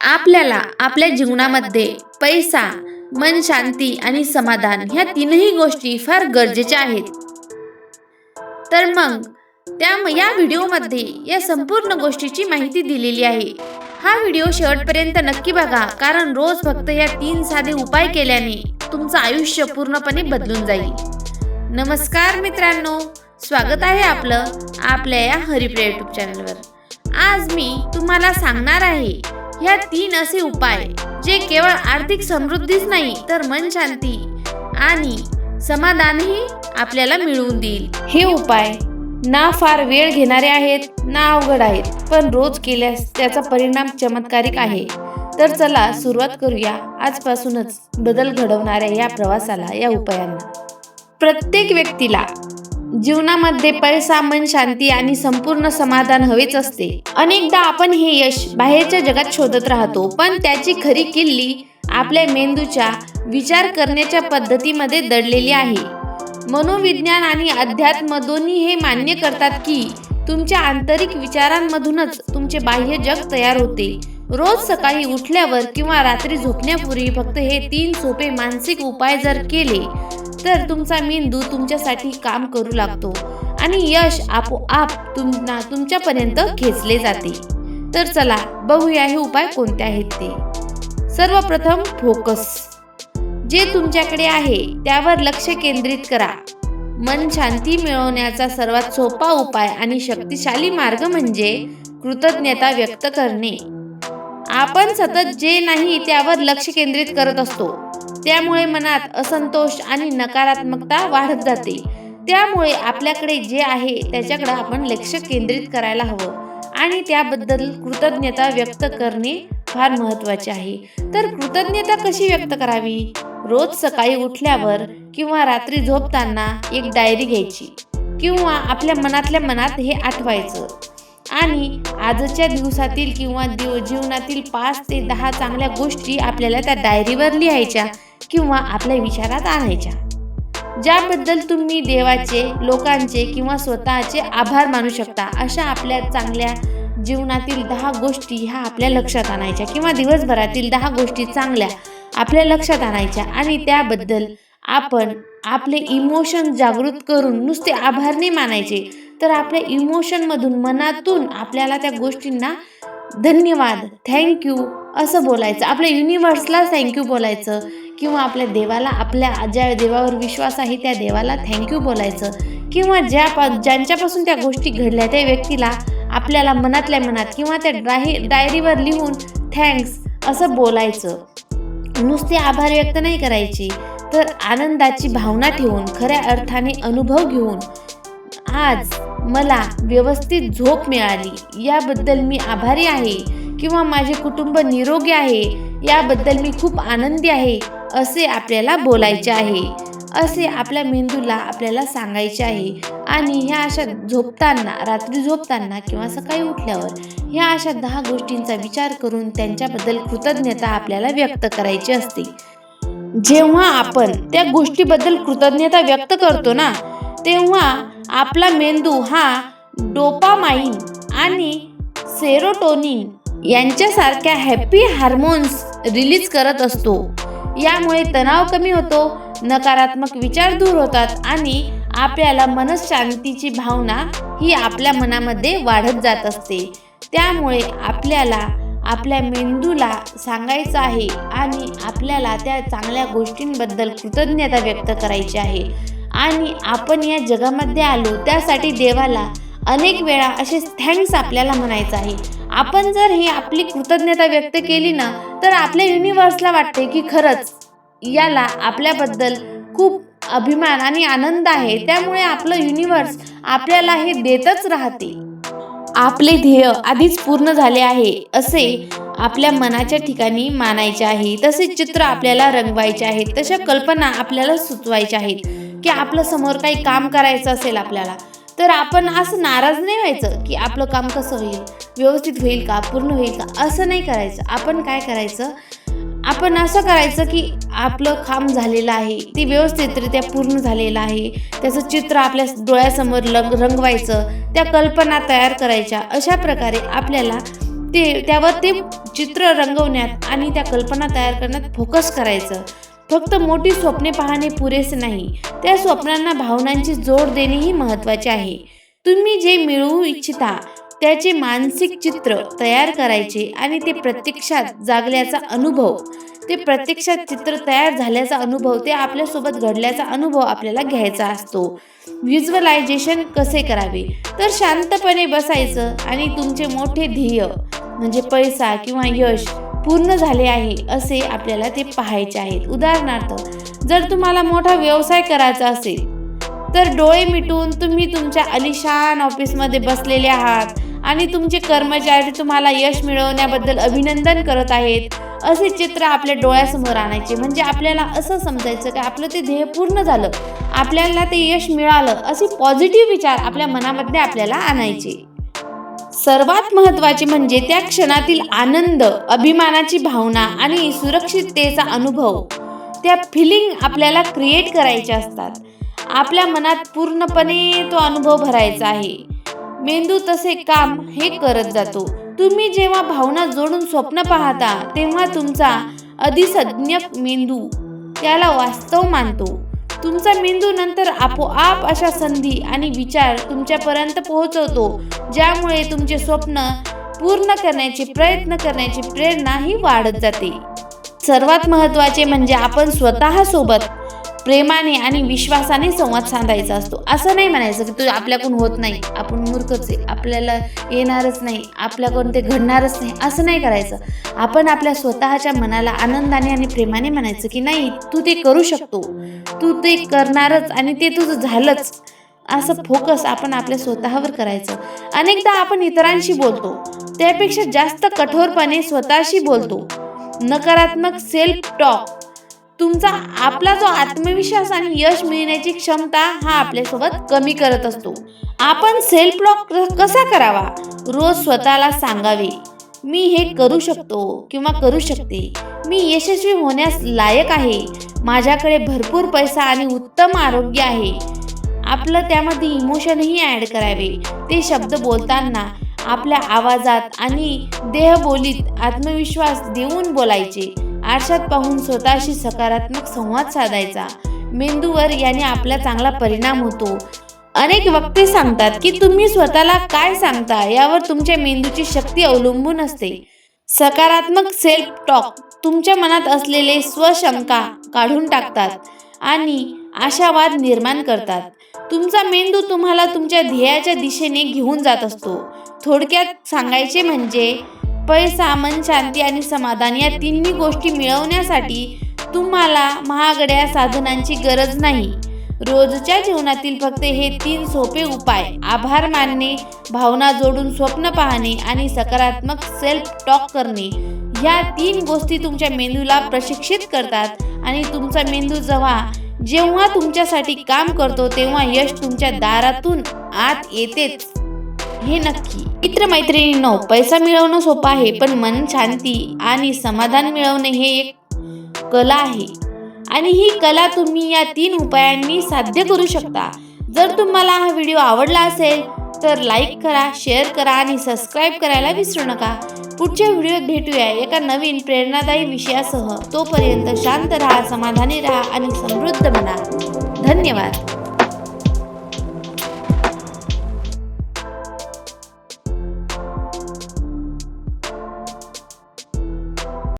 आपल्याला आपल्या जीवनामध्ये पैसा मन शांती आणि समाधान ह्या तीनही गोष्टी फार गरजेच्या आहेत. तर मग त्या या व्हिडिओमध्ये या संपूर्ण गोष्टीची माहिती दिलेली आहे. हा व्हिडिओ शेवटपर्यंत नक्की बघा कारण रोज फक्त या तीन साधे उपाय केल्याने तुमचं आयुष्य पूर्णपणे बदलून जाईल. नमस्कार मित्रांनो स्वागत आहे आपलं आपल्या या हरिप्रिया युट्यूब चॅनलवर आज मी तुम्हाला सांगणार आहे ह्या तीन असे उपाय जे केवळ आर्थिक समृद्धीच नाही तर मन शांती आणि समाधानही आपल्याला मिळवून देईल. हे उपाय ना फार वेळ घेणारे आहेत ना अवघड आहेत पण रोज केल्यास त्याचा परिणाम चमत्कारिक आहे. तर चला सुरुवात करूया. आजपासूनच बदल घडवणाऱ्या या प्रवासाला या उपायांना. प्रत्येक व्यक्तीला जीवनामध्ये पैसा मन शांती आणि संपूर्ण समाधान हवेच असते. अनेकदा आपण हे यश बाहेरच्या जगात शोधत राहतो पण त्याची खरी किल्ली आपल्या मेंदूच्या विचार करण्याच्या पद्धतीमध्ये दडलेली आहे. मनोविज्ञान आणि अध्यात्म दोन्ही हे मान्य करतात की तुमच्या आंतरिक विचारांमधूनच तुमचे बाह्य जग तयार होते. रोज सकाळी उठल्यावर किंवा रात्री झोपण्यापूर्वी फक्त हे तीन सोपे मानसिक उपाय जर केले तर तुमचा मेंदू तुमच्यासाठी काम करू लागतो आणि यश आपोआप तुमना तुमच्यापर्यंत खेचले जाते. तर चला बघूया हे उपाय कोणते आहेत ते. सर्वप्रथम फोकस जे तुमच्याकडे आहे त्यावर लक्ष केंद्रित करा. मन शांती मिळवण्याचा सर्वात सोपा उपाय आणि शक्तिशाली मार्ग म्हणजे कृतज्ञता व्यक्त करणे. आपण सतत जे नाही त्यावर लक्ष केंद्रित करत असतो. त्यामुळे मनात असंतोष आणि नकारात्मकता वाढत जाते. त्यामुळे आपल्याकडे जे आहे त्याच्याकडे आपण लक्ष केंद्रित करायला हवं. आणि त्याबद्दल कृतज्ञता व्यक्त करणे फार महत्त्वाचे आहे. तर कृतज्ञता कशी व्यक्त करावी? रोज सकाळी उठल्यावर किंवा रात्री झोपताना एक डायरी घ्यायची किंवा आपल्या मनातल्या मनात हे आठवायचं. आणि आजच्या दिवसातील किंवा दिव जीवनातील पाच ते दहा चांगल्या गोष्टी आपल्याला त्या डायरीवर लिहायच्या किंवा आपल्या विचारात आणायच्या. ज्याबद्दल तुम्ही देवाचे लोकांचे किंवा स्वतःचे आभार मानू शकता अशा आपल्या चांगल्या जीवनातील दहा गोष्टी ह्या आपल्या लक्षात आणायच्या किंवा दिवसभरातील दहा गोष्टी चांगल्या आपल्या लक्षात आणायच्या आणि त्याबद्दल आपण आपले इमोशन जागृत करून नुसते आभार नाही मानायचे. तर आपल्या इमोशनमधून मनातून आपल्याला त्या गोष्टींना धन्यवाद थँक्यू असं बोलायचं. आपल्या युनिवर्सला थँक्यू बोलायचं. किंवा आपल्या देवाला आपल्या ज्या देवावर विश्वास आहे त्या देवाला थँक्यू बोलायचं. किंवा ज्या पा ज्यांच्यापासून त्या गोष्टी घडल्या त्या व्यक्तीला आपल्याला मनातल्या मनात किंवा त्या डायरी डायरीवर लिहून थँक्स असं बोलायचं. नुसते आभार व्यक्त नाही करायचे. तर आनंदाची भावना ठेवून खऱ्या अर्थाने अनुभव घेऊन आज मला व्यवस्थित झोप मिळाली. याबद्दल मी आभारी आहे किंवा माझे कुटुंब निरोगी आहे याबद्दल मी खूप आनंदी आहे असे आपल्याला बोलायचे आहे. असे आपल्या मेंदूला आपल्याला सांगायचे आहे. आणि ह्या अशा झोपताना रात्री झोपताना किंवा सकाळी उठल्यावर ह्या अशा दहा गोष्टींचा विचार करून त्यांच्याबद्दल कृतज्ञता आपल्याला व्यक्त करायची असते. जेव्हा आपण त्या गोष्टीबद्दल कृतज्ञता व्यक्त करतो ना तेव्हा आपला मेंदू हा डोपामाइन आणि सेरोटोनिन यांच्यासारख्या हॅपी हार्मोन्स रिलीज करत असतो. यामुळे तणाव कमी होतो नकारात्मक विचार दूर होतात आणि आपल्याला मनशांतीची भावना ही आपल्या मनामध्ये वाढत जात असते. त्यामुळे आपल्याला आपल्या मेंदूला सांगायचं आहे आणि आपल्याला त्या चांगल्या गोष्टींबद्दल कृतज्ञता व्यक्त करायची आहे. आणि आपण या जगामध्ये आलो त्यासाठी देवाला अनेक वेळा असे थँक्स आपल्याला म्हणायचं आहे. आपण जर ही आपली कृतज्ञता व्यक्त केली ना तर आपल्या युनिवर्सला वाटते की खरंच याला आपल्याबद्दल खूप अभिमान आणि आनंद आहे. त्यामुळे आपलं युनिवर्स आपल्याला हे देतच राहते. आपले ध्येय आधीच पूर्ण झाले आहे असे आपल्या मनाच्या ठिकाणी मानायचे आहे. तसे चित्र आपल्याला रंगवायचे आहेत तशा कल्पना आपल्याला सुचवायच्या आहेत. की आपलं समोर काही काम करायचं असेल आपल्याला तर आपण असं नाराज नाही व्हायचं की आपलं काम कसं होईल? व्यवस्थित होईल का? पूर्ण होईल का? असं नाही करायचं. आपण काय करायचं? आपण असं करायचं की आपलं काम झालेलं आहे ते व्यवस्थितरित्या पूर्ण झालेलं आहे त्याचं चित्र आपल्या डोळ्यासमोर लंग रंगवायचं त्या कल्पना तयार करायच्या अशा प्रकारे आपल्याला ते त्यावर ते चित्र रंगवण्यात आणि त्या कल्पना तयार करण्यात फोकस करायचं. फक्त मोठी स्वप्ने पाहणे पुरेसे नाही. त्या स्वप्नांना भावनांची जोड देणेही महत्त्वाचे आहे. तुम्ही जे मिळवू इच्छिता त्याचे मानसिक चित्र तयार करायचे आणि ते प्रत्यक्षात जागल्याचा अनुभव. ते प्रत्यक्षात चित्र तयार झाल्याचा अनुभव ते आपल्यासोबत घडल्याचा अनुभव आपल्याला घ्यायचा असतो. व्हिज्युअलायझेशन कसे करावे? तर शांतपणे बसायचं आणि तुमचे मोठे ध्येय म्हणजे पैसा किंवा यश पूर्ण झाले आहे असे आपल्याला ते पाहायचे आहेत. उदाहरणार्थ जर तुम्हाला मोठा व्यवसाय करायचा असेल तर डोळे मिटून तुम्ही तुमच्या अलिशान ऑफिसमध्ये बसलेले आहात आणि तुमचे कर्मचारी तुम्हाला यश मिळवण्याबद्दल अभिनंदन करत आहेत असे चित्र आपल्या डोळ्यासमोर आणायचे. म्हणजे आपल्याला असं समजायचं की? आपलं ते ध्येय पूर्ण झालं. आपल्याला ते यश मिळालं असे पॉझिटिव्ह विचार आपल्या मनामध्ये आपल्याला आणायचे. सर्वात महत्त्वाचे म्हणजे त्या क्षणातील आनंद अभिमानाची भावना आणि सुरक्षिततेचा अनुभव. त्या फिलिंग आपल्याला क्रिएट करायच्या असतात. आपल्या मनात पूर्णपणे तो अनुभव भरायचा आहे. मेंदू तसे काम हे करत जातो. तुम्ही जेव्हा भावना जोडून स्वप्न पाहता तेव्हा तुमचा अधिसज्ञ मेंदू त्याला वास्तव मानतो. तुमचा मेंदू नंतर आपोआप अशा संधी आणि विचार तुमच्यापर्यंत पोहोचवतो ज्यामुळे तुमचे स्वप्न पूर्ण करण्याचे प्रयत्न करण्याची प्रेरणाही वाढत जाते. सर्वात महत्त्वाचे म्हणजे आपण स्वतः सोबत प्रेमाने आणि विश्वासाने संवाद साधायचा असतो. असं नाही म्हणायचं की तू आपल्याकडून होत नाही. आपण मूर्खच आहे. आपल्याला येणारच नाही. आपल्याकडून ते घडणारच नाही. असं नाही करायचं. आपण आपल्या स्वतःच्या मनाला आनंदाने आणि प्रेमाने म्हणायचं की नाही तू ते करू शकतो. तू ते करणारच आणि ते तुझं झालंच. असं फोकस आपण आपल्या स्वतःवर करायचं. अनेकदा आपण इतरांशी बोलतो. त्यापेक्षा जास्त कठोरपणे स्वतःशी बोलतो. नकारात्मक सेल्फ टॉक तुमचा आपला जो आत्मविश्वास आणि यश मिळण्याची क्षमता हा आपल्यासोबत कमी करत असतो. आपण सेल्फ ब्लॉक कसा करावा? रोज स्वतःला सांगावे मी हे करू शकतो किंवा करू शकते. मी यशस्वी होण्यास लायक आहे. माझ्याकडे भरपूर पैसा आणि उत्तम आरोग्य आहे. आपलं त्यामध्ये इमोशनही ॲड करावे. ते शब्द बोलताना आपल्या आवाजात आणि देहबोलीत आत्मविश्वास देऊन बोलायचे. आरशात पाहून स्वतःशी सकारात्मक संवाद साधायचा. मेंदूवर याने आपला चांगला परिणाम होतो. अनेक वक्ते सांगतात की तुम्ही स्वतःला काय सांगता? यावर तुमच्या मेंदूची शक्ती अवलंबून असते. सकारात्मक सेल्फ टॉक तुमच्या मनात असलेले स्वशंका काढून टाकतात आणि आशावाद निर्माण करतात. तुमचा मेंदू तुम्हाला तुमच्या ध्येयाच्या दिशेने घेऊन जात असतो. थोडक्यात सांगायचे म्हणजे पैसा मन शांती आणि समाधान या तिन्ही गोष्टी मिळवण्यासाठी तुम्हाला महागड्या साधनांची गरज नाही. रोजच्या जीवनातील फक्त हे तीन सोपे उपाय आभार मानणे भावना जोडून स्वप्न पाहणे आणि सकारात्मक सेल्फ टॉक करणे ह्या तीन गोष्टी तुमच्या मेंदूला प्रशिक्षित करतात आणि तुमचा मेंदू जेव्हा जेव्हा तुमच्यासाठी काम करतो तेव्हा यश तुमच्या दारातून आत येतेच. हे नक्की. मित्रमैत्रिणींनो पैसा मिळवणं सोपं आहे पण मन शांती आणि समाधान मिळवणे हे एक कला आहे. आणि ही कला तुम्ही या तीन उपायांनी साध्य करू शकता. जर तुम्हाला हा व्हिडिओ आवडला असेल तर लाईक करा शेअर करा आणि सबस्क्राईब करायला विसरू नका. पुढच्या व्हिडिओत भेटूया एका नवीन प्रेरणादायी विषयासह. तोपर्यंत शांत राहा समाधानी राहा आणि समृद्ध बना. धन्यवाद.